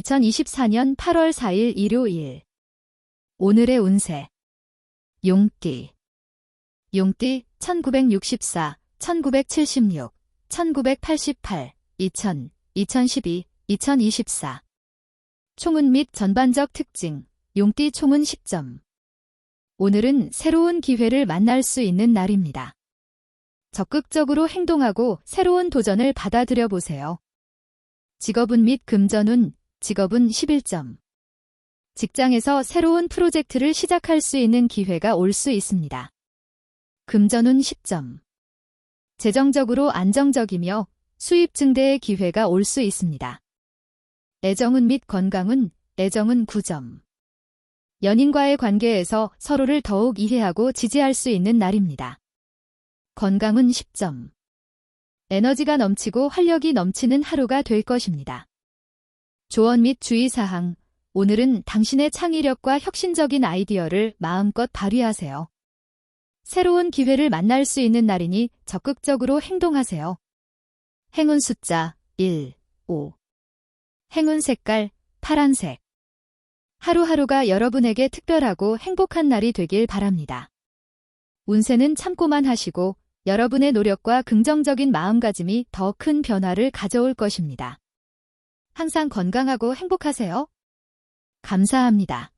2024년 8월 4일 일요일. 오늘의 운세. 용띠. 용띠 1964, 1976, 1988, 2000, 2012, 2024. 총운 및 전반적 특징. 용띠 총운 10점. 오늘은 새로운 기회를 만날 수 있는 날입니다. 적극적으로 행동하고 새로운 도전을 받아들여 보세요. 직업운 및 금전운, 직업은 11점. 직장에서 새로운 프로젝트를 시작할 수 있는 기회가 올 수 있습니다. 금전운 10점. 재정적으로 안정적이며 수입 증대의 기회가 올 수 있습니다. 애정운 및 건강운, 애정은 9점. 연인과의 관계에서 서로를 더욱 이해하고 지지할 수 있는 날입니다. 건강은 10점. 에너지가 넘치고 활력이 넘치는 하루가 될 것입니다. 조언 및 주의사항. 오늘은 당신의 창의력과 혁신적인 아이디어를 마음껏 발휘하세요. 새로운 기회를 만날 수 있는 날이니 적극적으로 행동하세요. 행운 숫자 1, 5. 행운 색깔 파란색. 하루하루가 여러분에게 특별하고 행복한 날이 되길 바랍니다. 운세는 참고만 하시고 여러분의 노력과 긍정적인 마음가짐이 더 큰 변화를 가져올 것입니다. 항상 건강하고 행복하세요. 감사합니다.